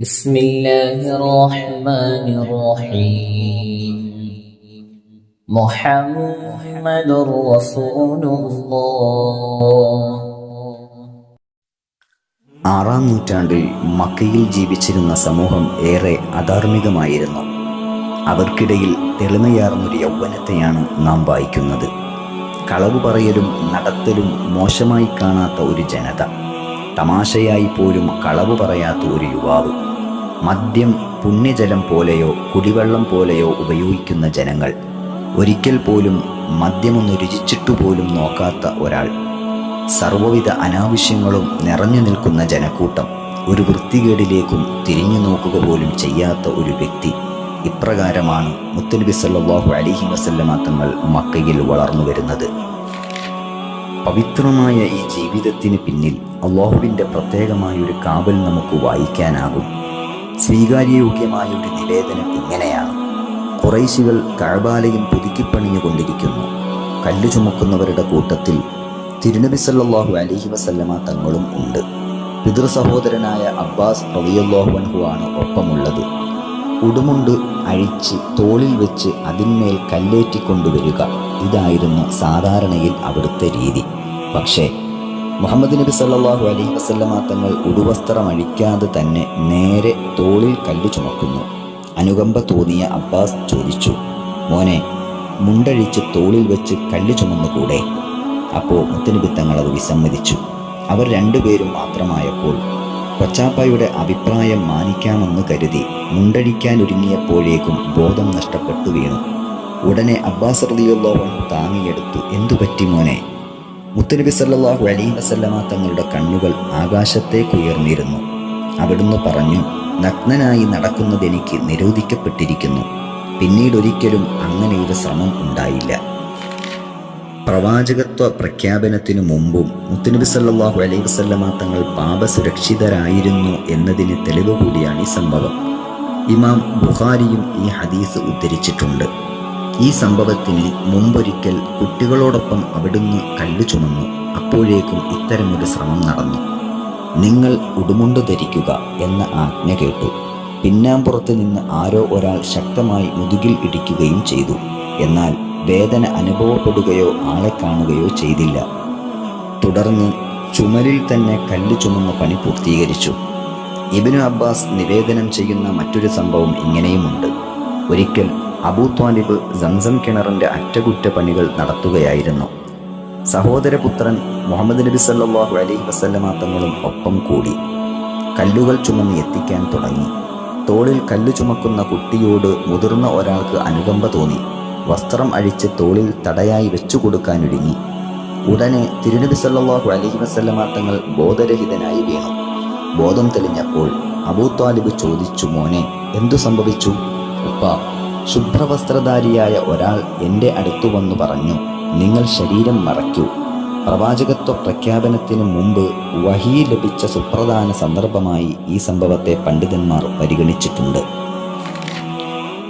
بسم الله الرحمن الرحيم محمد رسول الله ആറാം നൂറ്റാണ്ടിൽ മക്കയിൽ ജീവിച്ചിരുന്ന സമൂഹം ഏറെ അധാർമികമായിരുന്നു അവർക്കിടയിൽ തെളിമയാർന്നൊരു യൗവനത്തെയാണ് നാം വായിക്കുന്നത് കളവ് പറയലും നടത്തലും മോശമായി കാണാത്ത ഒരു ജനത തമാശയായി പോലും കളവ് പറയാത്ത ഒരു യുവാവ്. മദ്യം പുണ്യജലം പോലെയോ കുടിവെള്ളം പോലെയോ ഉപയോഗിക്കുന്ന ജനങ്ങൾ. ഒരിക്കൽ പോലും മദ്യമൊന്ന് രുചിച്ചിട്ടു പോലും നോക്കാത്ത ഒരാൾ. സർവവിധ അനാവശ്യങ്ങളും നിറഞ്ഞു നിൽക്കുന്ന ജനക്കൂട്ടം ഒരു വൃത്തികേടിലേക്കും തിരിഞ്ഞു നോക്കുക പോലും ചെയ്യാത്ത ഒരു വ്യക്തി. ഇപ്രകാരമാണ് മുത്തനബി സല്ലാഹു അലിഹി വസല്ലമ തങ്ങൾ മക്കയിൽ വളർന്നു വരുന്നത്. പവിത്രമായ ഈ ജീവിതത്തിന് പിന്നിൽ അള്ളാഹുവിന്റെ പ്രത്യേകമായ ഒരു കാവൽ നമുക്ക് വായിക്കാനാകും. സ്വീകാര്യയോഗ്യമായ ഒരു നിവേദനം ഇങ്ങനെയാണ്. കുറൈശികൾ കഴബാലയം പുതുക്കിപ്പണിഞ്ഞുകൊണ്ടിരിക്കുന്നു കല്ല് ചുമക്കുന്നവരുടെ കൂട്ടത്തിൽ തിരുനബി സല്ലാഹു അലഹി വസല്ലമ തങ്ങളും ഉണ്ട്. പിതൃ സഹോദരനായ അബ്ബാസ് റളിയല്ലാഹു അൻഹു ആണ് ഒപ്പമുള്ളത്. ഉടുമുണ്ട് അഴിച്ച് തോളിൽ വെച്ച് അതിന്മേൽ കല്ലേറ്റിക്കൊണ്ടുവരിക. ഇതായിരുന്നു സാധാരണയിൽ അവിടുത്തെ രീതി. പക്ഷേ മുഹമ്മദ് നബി സല്ലാഹു അലൈഹി വസല്ലമ തങ്ങൾ ഉടുവസ്ത്രം അഴിക്കാതെ തന്നെ നേരെ തോളിൽ കല്ല് ചുമക്കുന്നു. അനുകമ്പ തോന്നിയ അബ്ബാസ് ചോദിച്ചു മോനെ മുണ്ടഴിച്ച് തോളിൽ വെച്ച് കല്ല് ചുമന്നുകൂടെ? അപ്പോൾ മുത്തനബി തങ്ങൾ അത് വിസമ്മതിച്ചു. അവർ രണ്ടുപേരും മാത്രമായപ്പോൾ കൊച്ചാപ്പയുടെ അഭിപ്രായം മാനിക്കാമെന്ന് കരുതി മുണ്ടടിക്കാൻ ഒരുങ്ങിയപ്പോഴേക്കും ബോധം നഷ്ടപ്പെട്ടു വീണു. ഉടനെ അബ്ബാസ് റദിയുള്ളവൻ താങ്ങിയെടുത്തു എന്തു പറ്റി മോനെ? മുത്തനബി സല്ലാഹു അലൈഹി വസല്ലമ തങ്ങളുടെ കണ്ണുകൾ ആകാശത്തേക്ക് ഉയർന്നിരുന്നു. അവിടുന്ന് പറഞ്ഞു നഗ്നനായി നടക്കുന്നത് എനിക്ക് നിരോധിക്കപ്പെട്ടിരിക്കുന്നു. പിന്നീടൊരിക്കലും അങ്ങനെയൊരു ശ്രമം ഉണ്ടായില്ല. പ്രവാചകത്വ പ്രഖ്യാപനത്തിനു മുമ്പും മുത്തനബി സല്ലാഹു അലൈഹി വസല്ലമ തങ്ങൾ പാപസുരക്ഷിതരായിരുന്നു എന്നതിന് തെളിവ് കൂടിയാണ് ഈ സംഭവം. ഇമാം ബുഖാരിയും ഈ ഹദീസ് ഉദ്ധരിച്ചിട്ടുണ്ട്. ഈ സംഭവത്തിന് മുമ്പൊരിക്കൽ കുട്ടികളോടൊപ്പം അവിടുന്ന് കല്ല് ചുമന്നു. അപ്പോഴേക്കും ഇത്തരമൊരു ശ്രമം നടന്നു. നിങ്ങൾ ഉടുമുണ്ട് ധരിക്കുക എന്ന ആജ്ഞ കേട്ടു. പിന്നാമ്പുറത്ത് നിന്ന് ആരോ ഒരാൾ ശക്തമായി മുതുകിൽ ഇടിക്കുകയും ചെയ്തു. എന്നാൽ വേദന അനുഭവപ്പെടുകയോ ആളെ കാണുകയോ ചെയ്തില്ല. തുടർന്ന് ചുമലിൽ തന്നെ കല്ല് ചുമന്ന് പണി പൂർത്തീകരിച്ചു. ഇബിനു അബ്ബാസ് നിവേദനം ചെയ്യുന്ന മറ്റൊരു സംഭവം ഇങ്ങനെയുമുണ്ട്. ഒരിക്കൽ അബൂ ത്വാലിബ് സംസം കിണറിന്റെ അറ്റകുറ്റപ്പണികൾ നടത്തുകയായിരുന്നു. സഹോദരപുത്രൻ മുഹമ്മദ് നബി സല്ലാഹു അലൈഹി വസല്ലമ ഒപ്പം കൂടി കല്ലുകൾ ചുമന്ന് എത്തിക്കാൻ തുടങ്ങി. തോളിൽ കല്ല് ചുമക്കുന്ന കുട്ടിയോട് മുതിർന്ന ഒരാൾക്ക് അനുകമ്പ തോന്നി. വസ്ത്രം അഴിച്ച് തോളിൽ തടയായി വെച്ചു കൊടുക്കാനൊരുങ്ങി. ഉടനെ തിരുനബി സല്ലാഹു അലൈഹി വസല്ലമ തങ്ങൾ ബോധരഹിതനായി വീണു. ബോധം തെളിഞ്ഞപ്പോൾ അബൂ ചോദിച്ചു മോനെ എന്തു സംഭവിച്ചു? ഉപ്പ ശുഭ്രവസ്ത്രധാരിയായ ഒരാൾ എന്റെ അടുത്തു വന്നു പറഞ്ഞു നിങ്ങൾ ശരീരം മറയ്ക്കൂ. പ്രവാചകത്വ പ്രഖ്യാപനത്തിന് മുമ്പ് വഹി ലഭിച്ച സുപ്രധാന സന്ദർഭമായി ഈ സംഭവത്തെ പണ്ഡിതന്മാർ പരിഗണിച്ചിട്ടുണ്ട്.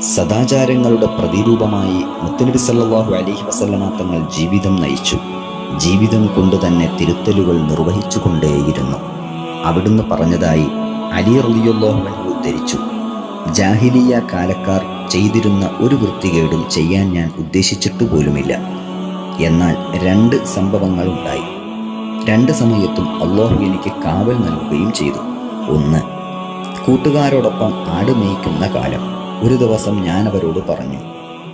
സദാചാരങ്ങളുടെ പ്രതിരൂപമായി മുത്തനബി സല്ലാഹു അലഹി വസല്ലമ തങ്ങൾ ജീവിതം നയിച്ചു. ജീവിതം കൊണ്ട് തന്നെ തിരുത്തലുകൾ നിർവഹിച്ചു കൊണ്ടേയിരുന്നു അവിടുന്ന് പറഞ്ഞതായി അലി അൻഹു ഉദ്ധരിച്ചു. ജാഹിലിയ കാലക്കാർ ചെയ്തിരുന്ന ഒരു വൃത്തികേടും ചെയ്യാൻ ഞാൻ ഉദ്ദേശിച്ചിട്ടു പോലുമില്ല എന്നാൽ രണ്ട് സംഭവങ്ങളുണ്ടായി. രണ്ട് സമയത്തും അള്ളാഹു എനിക്ക് കാവൽ നൽകുകയും ചെയ്തു. ഒന്ന് കൂട്ടുകാരോടൊപ്പം ആട് മേയ്ക്കുന്ന കാലം. ഒരു ദിവസം ഞാൻ അവരോട് പറഞ്ഞു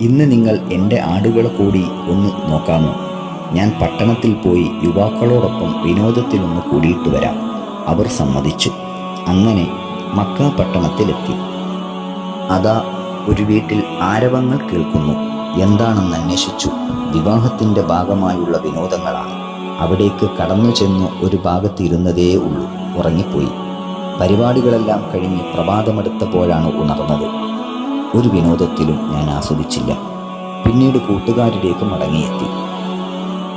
ഇന്ന് നിങ്ങൾ എന്റെ ആടുകളെ കൂടി ഒന്ന് നോക്കാമോ? ഞാൻ പട്ടണത്തിൽ പോയി യുവാക്കളോടൊപ്പം വിനോദത്തിലൊന്ന് കൂടിയിട്ട് വരാം. അവർ സമ്മതിച്ചു. അങ്ങനെ മക്ക പട്ടണത്തിലെത്തി. അതാ ഒരു വീട്ടിൽ ആരവങ്ങൾ കേൾക്കുന്നു. എന്താണെന്ന് അന്വേഷിച്ചു. വിവാഹത്തിന്റെ ഭാഗമായുള്ള വിനോദങ്ങളാണ്. അവിടേക്ക് കടന്നു ചെന്ന് ഒരു ഭാഗത്ത് ഇരുന്നതേ ഉള്ളൂ. ഉറങ്ങിപ്പോയി. പരിപാടികളെല്ലാം കഴിഞ്ഞ് പ്രഭാതമെടുത്തപ്പോഴാണ് ഉണർന്നത്. ഒരു വിനോദത്തിലും ഞാൻ ആസ്വദിച്ചില്ല. പിന്നീട് കൂട്ടുകാരിലേക്ക് മടങ്ങിയെത്തി.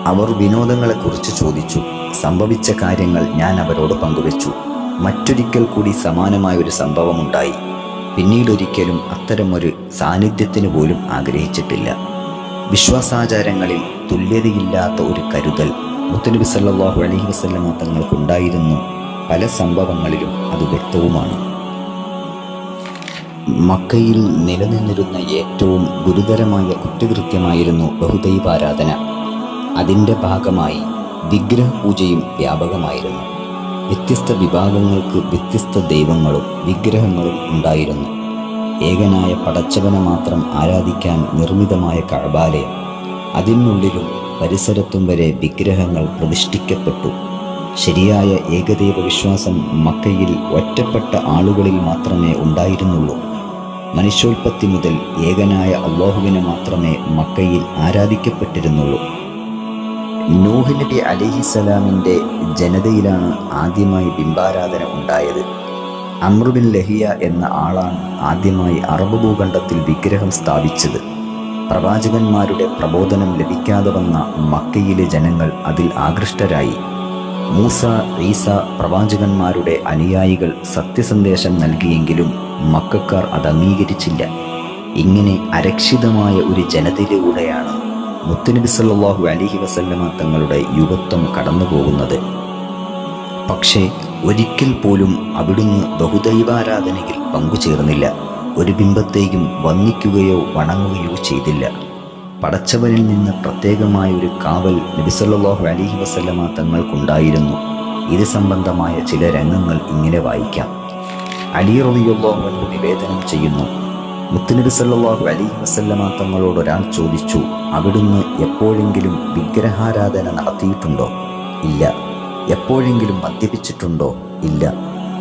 അവർ വിനോദങ്ങളെക്കുറിച്ച് ചോദിച്ചു. സംഭവിച്ച കാര്യങ്ങൾ ഞാൻ അവരോട് പങ്കുവച്ചു. മറ്റൊരിക്കൽ കൂടി സമാനമായ ഒരു സംഭവമുണ്ടായി. പിന്നീടൊരിക്കലും അത്തരമൊരു സാന്നിധ്യത്തിന് പോലും ആഗ്രഹിച്ചിട്ടില്ല. വിശ്വാസാചാരങ്ങളിൽ തുല്യതയില്ലാത്ത ഒരു കരുതൽ മുത്തനബി സല്ലാഹു അലഹി വസ്ലമ തങ്ങൾക്കുണ്ടായിരുന്നു. പല സംഭവങ്ങളിലും അത് വ്യക്തവുമാണ്. മക്കയിൽ നിലനിന്നിരുന്ന ഏറ്റവും ഗുരുതരമായ കുറ്റകൃത്യമായിരുന്നു ബഹുദൈവാരാധന. അതിന്റെ ഭാഗമായി വിഗ്രഹപൂജയും വ്യാപകമായിരുന്നു. വ്യത്യസ്ത വിഭാഗങ്ങൾക്ക് വ്യത്യസ്ത ദൈവങ്ങളും വിഗ്രഹങ്ങളും ഉണ്ടായിരുന്നു. ഏകനായ പടച്ചവനെ മാത്രം ആരാധിക്കാൻ നിർമ്മിതമായ കഴബാലയം. അതിനുള്ളിലും പരിസരത്തും വരെ വിഗ്രഹങ്ങൾ പ്രതിഷ്ഠിക്കപ്പെട്ടു. ശരിയായ ഏകദൈവ വിശ്വാസം മക്കയിൽ ഒറ്റപ്പെട്ട ആളുകളിൽ മാത്രമേ ഉണ്ടായിരുന്നുള്ളൂ. മനുഷ്യോൽപ്പത്തി മുതൽ ഏകനായ അള്ളാഹുവിനെ മാത്രമേ മക്കയിൽ ആരാധിക്കപ്പെട്ടിരുന്നുള്ളൂ. നൂഹ് നബി അലിഹിസലാമിന്റെ ജനതയിലാണ് ആദ്യമായി ബിംബാരാധന ഉണ്ടായത്. അമ്രുബിൻ ലഹിയ എന്ന ആളാണ് ആദ്യമായി അറബ് ഭൂഖണ്ഡത്തിൽ വിഗ്രഹം സ്ഥാപിച്ചത്. പ്രവാചകന്മാരുടെ പ്രബോധനം ലഭിക്കാതെ വന്ന മക്കയിലെ ജനങ്ങൾ അതിൽ ആകൃഷ്ടരായി. മൂസ ഈസ പ്രവാചകന്മാരുടെ അനുയായികൾ സത്യസന്ദേശം നൽകിയെങ്കിലും മക്കാർ അത് അംഗീകരിച്ചില്ല. ഇങ്ങനെ അരക്ഷിതമായ ഒരു ജനതയിലൂടെയാണ് മുത്തുനബി സല്ലാഹു അലൈഹി വസല്ലമ തങ്ങളുടെ യുവത്വം കടന്നു പോകുന്നത് പക്ഷേ ഒരിക്കൽ പോലും അവിടുന്ന് ബഹുദൈവാരാധനയിൽ പങ്കുചേർന്നില്ല. ഒരു ബിംബത്തെയും വന്ദിക്കുകയോ വണങ്ങുകയോ ചെയ്തില്ല. പടച്ചവനിൽ നിന്ന് പ്രത്യേകമായ ഒരു കാവൽ നബിസല്ലാഹു അലിഹി വസല്ലമ തങ്ങൾക്കുണ്ടായിരുന്നു. ഇത് സംബന്ധമായ ചില രംഗങ്ങൾ ഇങ്ങനെ വായിക്കാം. അലി റളിയല്ലാഹു നിവേദനം ചെയ്യുന്നു മുത്തുനബി സല്ലാഹു അലൈഹി വസല്ലമ തങ്ങളോട് ഒരാൾ ചോദിച്ചു അവിടുന്ന് എപ്പോഴെങ്കിലും വിഗ്രഹാരാധന നടത്തിയിട്ടുണ്ടോ? ഇല്ല. എപ്പോഴെങ്കിലും മദ്യപിച്ചിട്ടുണ്ടോ? ഇല്ല.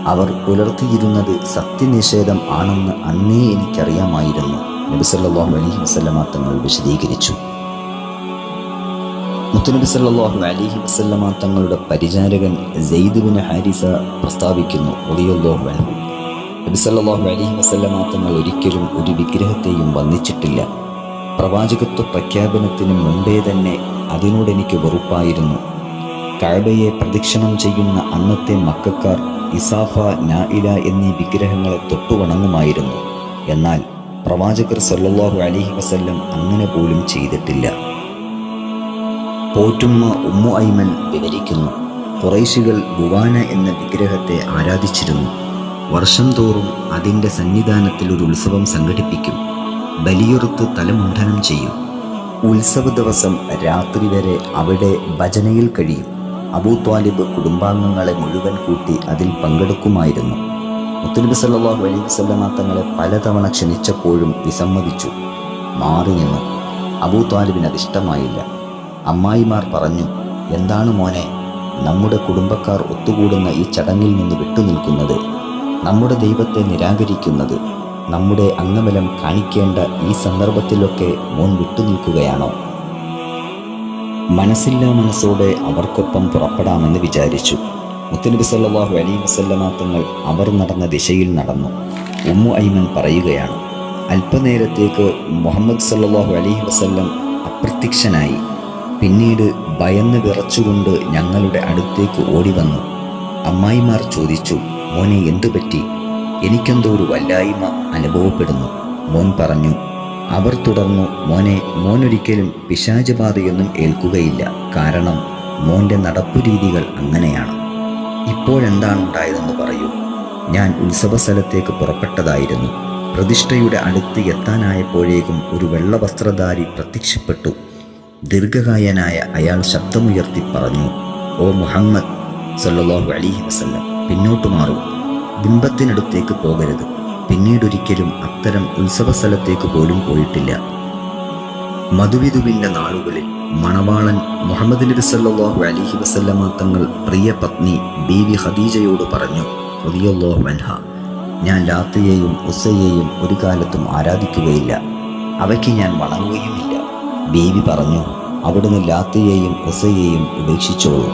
അവർ പുലർത്തിയിരുന്നത് സത്യനിഷേധം ആണെന്ന് അന്നേ എനിക്കറിയാമായിരുന്നു. നബി സല്ലാഹു അലൈഹി വസല്ലമ തങ്ങൾ വിശദീകരിച്ചു. മുത്തുനബി സല്ലാഹു അലൈഹി വസല്ലമ തങ്ങളുടെ പരിചാരകൻ ബിൻ ഹാരിസ പ്രസ്താവിക്കുന്നു റളിയല്ലാഹു അൻഹു. നബി സല്ലല്ലാഹു അലൈഹി വസല്ലമ തങ്ങൾ ഒരിക്കലും ഒരു വിഗ്രഹത്തെയും വന്നിച്ചിട്ടില്ല പ്രവാചകത്വ പ്രഖ്യാപനത്തിന് മുമ്പേ തന്നെ അതിനോട് എനിക്ക് വെറുപ്പായിരുന്നു. കഅബയെ പ്രദക്ഷിണം ചെയ്യുന്ന അന്നത്തെ മക്കാർ ഇസാഫ നായില എന്നീ വിഗ്രഹങ്ങളെ തൊട്ടുവണങ്ങുമായിരുന്നു. എന്നാൽ പ്രവാചകർ സല്ലാഹു അലൈഹി വസല്ലം അങ്ങനെ പോലും ചെയ്തിട്ടില്ല. പോറ്റുമ്മ ഉമ്മു ഐമൻ വിവരിക്കുന്നു കുറൈശികൾ ബുവാന എന്ന വിഗ്രഹത്തെ ആരാധിച്ചിരുന്നു. വർഷം തോറും അതിന്റെ സന്നിധാനത്തിൽ ഒരു ഉത്സവം സംഘടിപ്പിക്കും. ബലിയുറുത്ത് തലമുണ്ഠനം ചെയ്യും. ഉത്സവ ദിവസം രാത്രി വരെ അവിടെ ഭജനയിൽ കഴിയും. അബൂ ത്വാലിബ് കുടുംബാംഗങ്ങളെ മുഴുവൻ കൂട്ടി അതിൽ പങ്കെടുക്കുമായിരുന്നു. മുത്തുനബി സല്ലാഹു അലൈഹി വസല്ലമ തങ്ങളെ പലതവണ ക്ഷണിച്ചപ്പോഴും വിസമ്മതിച്ചു. മാറി നിന്നു. അബൂ ത്വാലിബിന് അതിഷ്ടമായില്ല അമ്മായിമാർ പറഞ്ഞു എന്താണ് മോനെ നമ്മുടെ കുടുംബക്കാർ ഒത്തുകൂടുന്ന ഈ ചടങ്ങിൽ നിന്ന് വിട്ടുനിൽക്കുന്നത്? നമ്മുടെ ദൈവത്തെ നിരാകരിക്കുന്നത് നമ്മുടെ അംഗബലം കാണിക്കേണ്ട ഈ സന്ദർഭത്തിലൊക്കെ മോൻ വിട്ടുനിൽക്കുകയാണോ? മനസ്സില്ലാ മനസ്സോടെ അവർക്കൊപ്പം പുറപ്പെടാമെന്ന് വിചാരിച്ചു. മുത്തനബി സല്ലാഹു അലൈഹി വസല്ലമ തങ്ങൾ അവർ നടന്ന ദിശയിൽ നടന്നു. ഉമ്മു ഐമൻ പറയുകയാണ് അല്പനേരത്തേക്ക് മുഹമ്മദ് സല്ലാഹു അലൈഹി വസല്ലം അപ്രത്യക്ഷനായി. പിന്നീട് ഭയന്ന് വിറച്ചുകൊണ്ട് ഞങ്ങളുടെ അടുത്തേക്ക് ഓടി വന്നു അമ്മായിമാർ ചോദിച്ചു മോനെ എന്തു പറ്റി? എനിക്കെന്തോ ഒരു വല്ലായ്മ അനുഭവപ്പെടുന്നു. മോൻ പറഞ്ഞു അവർ തുടർന്നു മോനെ മോനൊരിക്കലും പിശാചബാധയൊന്നും ഏൽക്കുകയില്ല. കാരണം മോന്റെ നടപ്പു രീതികൾ അങ്ങനെയാണ്. ഇപ്പോഴെന്താണ് ഉണ്ടായതെന്ന് പറയൂ. ഞാൻ ഉത്സവ സ്ഥലത്തേക്ക് പുറപ്പെട്ടതായിരുന്നു. പ്രതിഷ്ഠയുടെ അടുത്ത് എത്താനായപ്പോഴേക്കും ഒരു വെള്ളവസ്ത്രധാരി പ്രത്യക്ഷപ്പെട്ടു. ദീർഘകായനായ അയാൾ ശബ്ദമുയർത്തി പറഞ്ഞു ഓ മുഹമ്മദ് സല്ലാഹു അലി വസല്ലം പിന്നോട്ട് മാറൂ. ബിംബത്തിനടുത്തേക്ക് പോകരുത്. പിന്നീടൊരിക്കലും അത്തരം ഉത്സവ സ്ഥലത്തേക്ക് പോലും പോയിട്ടില്ല. മധുവിധുവിന്റെ നാളുകളിൽ മണവാളൻ മുഹമ്മദ് നബി സല്ലാഹു അലിഹി വസല്ലമ തങ്ങൾ പ്രിയ പത്നി ബി വി ഖദീജയോട് പറഞ്ഞു റളിയല്ലാഹു അൻഹ ഞാൻ ലാത്തയെയും ഉസയെയും ഒരു കാലത്തും ആരാധിക്കുകയില്ല. അവയ്ക്ക് ഞാൻ വണങ്ങുകയുമില്ല ബീവി പറഞ്ഞു അവിടുന്ന് ലാത്തയെയും ഉസയെയും ഉപേക്ഷിച്ചോളൂ.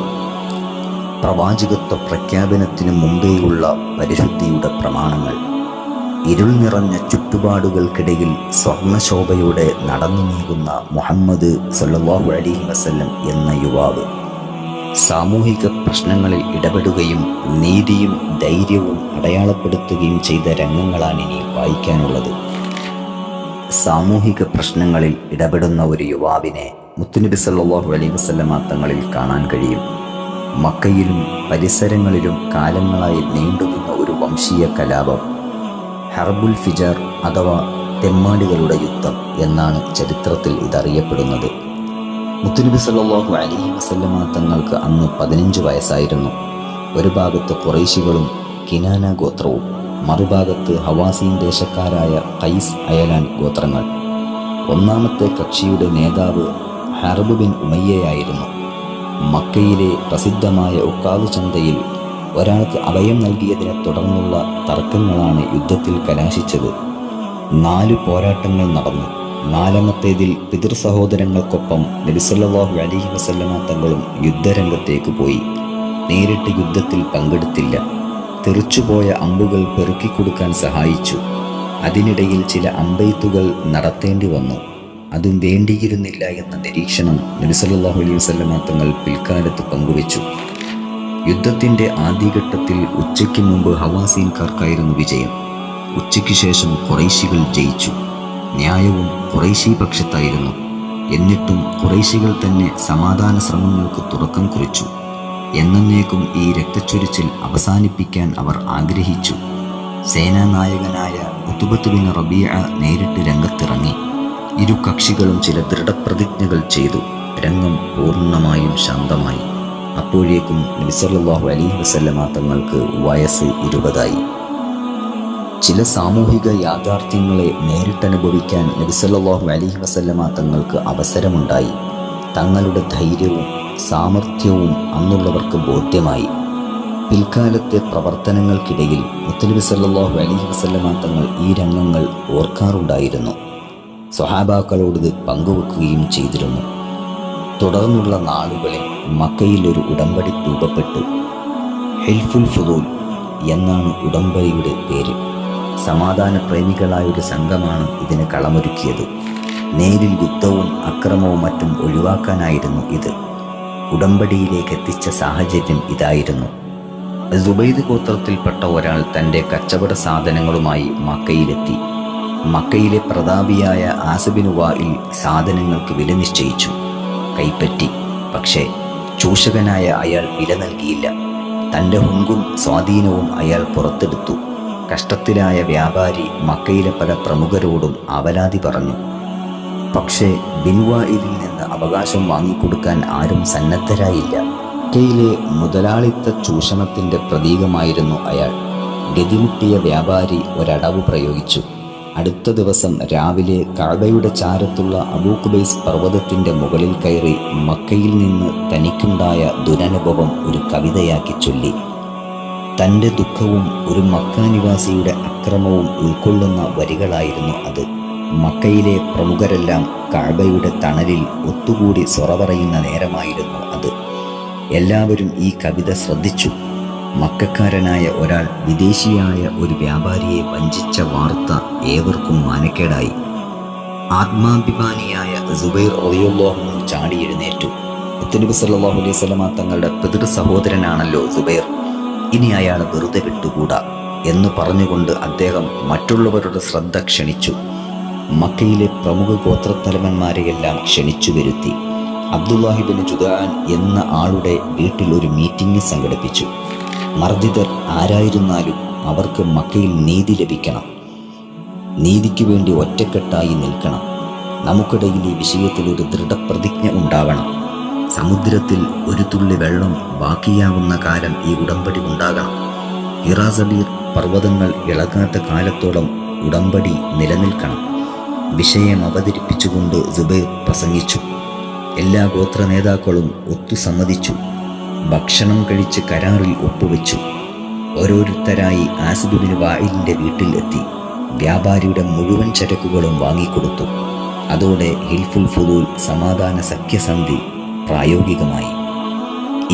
പ്രവാചകത്വ പ്രഖ്യാപനത്തിനു മുമ്പേയുള്ള പരിശുദ്ധിയുടെ പ്രമാണങ്ങൾ. ഇരുൾ നിറഞ്ഞ ചുറ്റുപാടുകൾക്കിടയിൽ സ്വർണശോഭയോടെ നടന്നു നീങ്ങുന്ന മുഹമ്മദ് സല്ലല്ലാഹു അലൈഹി വസല്ലം എന്ന യുവാവ് സാമൂഹിക പ്രശ്നങ്ങളിൽ ഇടപെടുകയും നീതിയും ധൈര്യവും അടയാളപ്പെടുത്തുകയും ചെയ്ത രംഗങ്ങളാണ് ഇനി വായിക്കാനുള്ളത്. സാമൂഹിക പ്രശ്നങ്ങളിൽ ഇടപെടുന്ന ഒരു യുവാവിനെ മുത്തുനബി സല്ലല്ലാഹു അലൈഹി വസല്ലമ തങ്ങളിൽ കാണാൻ കഴിയും. മക്കയിലും പരിസരങ്ങളിലും കാലങ്ങളായി നീണ്ടുനിന്ന ഒരു വംശീയ കലാപം. ഹർബുൽ ഫിജർ അഥവാ തെമ്മാടികളുടെ യുദ്ധം എന്നാണ് ചരിത്രത്തിൽ ഇതറിയപ്പെടുന്നത്. മുത്തുനബി സല്ലാഹു അലൈഹി വസല്ലമ തങ്ങൾക്ക് അന്ന് പതിനഞ്ച് വയസ്സായിരുന്നു. ഒരു ഭാഗത്ത് കുറേശികളും കിനാന ഗോത്രവും മറുഭാഗത്ത് ഹവാസീൻ ദേശക്കാരായ കൈസ് അയലാൻ ഗോത്രങ്ങൾ. ഒന്നാമത്തെ കക്ഷിയുടെ നേതാവ് ഹർബ് ബിൻ ഉമയ്യയായിരുന്നു. മക്കയിലെ പ്രസിദ്ധമായ ഉക്കാദ് ചന്തയിൽ ഒരാൾക്ക് അഭയം നൽകിയതിനെ തുടർന്നുള്ള തർക്കങ്ങളാണ് യുദ്ധത്തിൽ കലാശിച്ചത്. നാല് പോരാട്ടങ്ങൾ നടന്നു. നാലാമത്തേതിൽ പിതൃ സഹോദരങ്ങൾക്കൊപ്പം നബിസല്ലാഹു അലി വസല്ലമ തങ്ങളും യുദ്ധരംഗത്തേക്ക് പോയി. നേരിട്ട് യുദ്ധത്തിൽ പങ്കെടുത്തില്ല. തെറിച്ചുപോയ അമ്പുകൾ പെറുക്കിക്കൊടുക്കാൻ സഹായിച്ചു. അതിനിടയിൽ ചില അമ്പെയ്ത്തുകൾ നടത്തേണ്ടി വന്നു. അതും വേണ്ടിയിരുന്നില്ല എന്ന നിരീക്ഷണം നബിസല്ലാഹു അലൈഹി വസല്ലമ തങ്ങൾ പിൽക്കാലത്ത് പങ്കുവച്ചു. യുദ്ധത്തിന്റെ ആദ്യഘട്ടത്തിൽ ഉച്ചയ്ക്ക് മുമ്പ് ഹവാസീൻകാർക്കായിരുന്നു വിജയം. ഉച്ചയ്ക്ക് ശേഷം കുറൈശികൾ ജയിച്ചു. ന്യായവും കുറൈശി പക്ഷത്തായിരുന്നു. എന്നിട്ടും കുറൈശികൾ തന്നെ സമാധാന ശ്രമങ്ങൾക്ക് തുടക്കം കുറിച്ചു. എന്നേക്കും ഈ രക്തച്ചൊരിച്ചിൽ അവസാനിപ്പിക്കാൻ അവർ ആഗ്രഹിച്ചു. സേനാനായകനായ ഉത്തുബത്ത് ബിൻ റബിയ നേരിട്ട് രംഗത്തിറങ്ങി. ഇരു കക്ഷികളും ചില ദൃഢപ്രതിജ്ഞകൾ ചെയ്തു. രംഗം പൂർണമായും ശാന്തമായി. അപ്പോഴേക്കും നബിസല്ലാഹു അലി വസല്ലമ തങ്ങൾക്ക് വയസ്സ് ഇരുപതായി. ചില സാമൂഹിക യാഥാർത്ഥ്യങ്ങളെ നേരിട്ടനുഭവിക്കാൻ നബിസല്ലാഹു അലൈഹി വസല്ലമ തങ്ങൾക്ക് അവസരമുണ്ടായി. തങ്ങളുടെ ധൈര്യവും സാമർഥ്യവും അന്നുള്ളവർക്ക് ബോധ്യമായി. പിൽക്കാലത്തെ പ്രവർത്തനങ്ങൾക്കിടയിൽ മുത്തലിബി സല്ലാഹു അലൈഹി വസല്ലമ തങ്ങൾ ഈ രംഗങ്ങൾ ഓർക്കാറുണ്ടായിരുന്നു. സ്വഹാബാക്കളോട് ഇത് പങ്കുവെക്കുകയും ചെയ്തിരുന്നു. തുടർന്നുള്ള നാളുകളിൽ മക്കയിൽ ഒരു ഉടമ്പടി രൂപപ്പെട്ടു. ഹെൽഫുൽ ഫുദൂൽ എന്നാണ് ഉടമ്പടിയുടെ പേര്. സമാധാന പ്രേമികളായ ഒരു സംഘമാണ് ഇതിന് കളമൊരുക്കിയത്. നേരിൽ യുദ്ധവും അക്രമവും മറ്റും ഒഴിവാക്കാനായിരുന്നു ഇത്. ഉടമ്പടിയിലേക്ക് എത്തിച്ച സാഹചര്യം ഇതായിരുന്നു. സുബൈദ് ഗോത്രത്തിൽപ്പെട്ട ഒരാൾ തന്റെ കച്ചവട സാധനങ്ങളുമായി മക്കയിലെത്തി. മക്കയിലെ പ്രതാപിയായ ആസബിനു വായിൽ സാധനങ്ങൾക്ക് വില നിശ്ചയിച്ചു. കൈപ്പറ്റി. പക്ഷേ ചൂഷകനായ അയാൾ വില നൽകിയില്ല. തന്റെ ഹുങ്കും സ്വാധീനവും അയാൾ പുറത്തെടുത്തു. കഷ്ടത്തിലായ വ്യാപാരി മക്കയിലെ പല പ്രമുഖരോടും അവലാതി പറഞ്ഞു. പക്ഷേ ബിൻവായിലിൽ നിന്ന് അവകാശം വാങ്ങിക്കൊടുക്കാൻ ആരും സന്നദ്ധരായില്ല. മക്കയിലെ മുതലാളിത്ത ചൂഷണത്തിന്റെ പ്രതീകമായിരുന്നു അയാൾ. ഗതിമുട്ടിയ വ്യാപാരി ഒരടവ് പ്രയോഗിച്ചു. അടുത്ത ദിവസം രാവിലെ കഴയുടെ ചാരത്തുള്ള അബൂഖുബൈസ് പർവതത്തിന്റെ മുകളിൽ കയറി മക്കയിൽ നിന്ന് തനിക്കുണ്ടായ ദുരനുഭവം ഒരു കവിതയാക്കി ചൊല്ലി. തന്റെ ദുഃഖവും ഒരു മക്കാനിവാസിയുടെ അക്രമവും ഉൾക്കൊള്ളുന്ന വരികളായിരുന്നു അത്. മക്കയിലെ പ്രമുഖരെല്ലാം കഴയുടെ തണലിൽ ഒത്തുകൂടി സൊറ പറയുന്ന നേരമായിരുന്നു അത്. എല്ലാവരും ഈ കവിത ശ്രദ്ധിച്ചു. മക്കാരനായ ഒരാൾ വിദേശിയായ ഒരു വ്യാപാരിയെ വഞ്ചിച്ച വാർത്ത ഏവർക്കും മാനക്കേടായി. ആത്മാഭിമാനിയായ സുബൈർ ഒലിയുള്ളോഹു ചാടി എഴുന്നേറ്റു. മുത്തനബി സല്ലാഹു അലൈഹി വസല്ലമ തങ്ങളുടെ പിതൃ സഹോദരനാണല്ലോ സുബൈർ. ഇനി അയാൾ വെറുതെ വിട്ടുകൂടാ എന്ന് പറഞ്ഞുകൊണ്ട് അദ്ദേഹം മറ്റുള്ളവരുടെ ശ്രദ്ധ ക്ഷണിച്ചു. മക്കയിലെ പ്രമുഖ ഗോത്രത്തലവന്മാരെയെല്ലാം ക്ഷണിച്ചു വരുത്തി. അബ്ദുല്ലാഹിബിൻ ജുദാൻ എന്ന ആളുടെ വീട്ടിൽ ഒരു മീറ്റിംഗ് സംഘടിപ്പിച്ചു. മർദ്ദിതർ ആരായിരുന്നാലും അവർക്ക് മക്കയിൽ നീതി ലഭിക്കണം. നീതിക്ക് വേണ്ടി ഒറ്റക്കെട്ടായി നിൽക്കണം. നമുക്കിടയിൽ ഈ വിഷയത്തിൽ ഒരു ദൃഢപ്രതിജ്ഞ ഉണ്ടാവണം. സമുദ്രത്തിൽ ഒരു തുള്ളി വെള്ളം ബാക്കിയാവുന്ന കാലം ഈ ഉടമ്പടി ഉണ്ടാകണം. ഇറാസബീർ പർവതങ്ങൾ ഇളകാത്ത കാലത്തോളം ഉടമ്പടി നിലനിൽക്കണം. വിഷയം അവതരിപ്പിച്ചുകൊണ്ട് ജുബൈർ പ്രസംഗിച്ചു. എല്ലാ ഗോത്ര നേതാക്കളും ഒത്തു സമ്മതിച്ചു ഭക്ഷണം കഴിച്ച് കരാറിൽ ഒപ്പുവെച്ചു. ഓരോരുത്തരായി ആസിബിന് വായിലിന്റെ വീട്ടിലെത്തി വ്യാപാരിയുടെ മുഴുവൻ ചരക്കുകളും വാങ്ങിക്കൊടുത്തു. അതോടെ ഹിൽഫുൽ ഫുദൂൽ സമാധാന സഖ്യസന്ധി പ്രായോഗികമായി.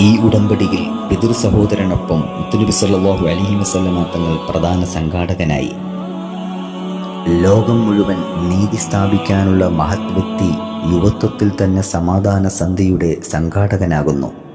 ഈ ഉടമ്പടിയിൽ പിതൃ സഹോദരനൊപ്പം മുത്തുനബി സല്ലല്ലാഹു അലൈഹി വസല്ലമ തങ്ങൾ പ്രധാന സംഘാടകനായി. ലോകം മുഴുവൻ നീതി സ്ഥാപിക്കാനുള്ള മഹത് വ്യക്തി യുവത്വത്തിൽ തന്നെ സമാധാന സന്ധിയുടെ സംഘാടകനാകുന്നു.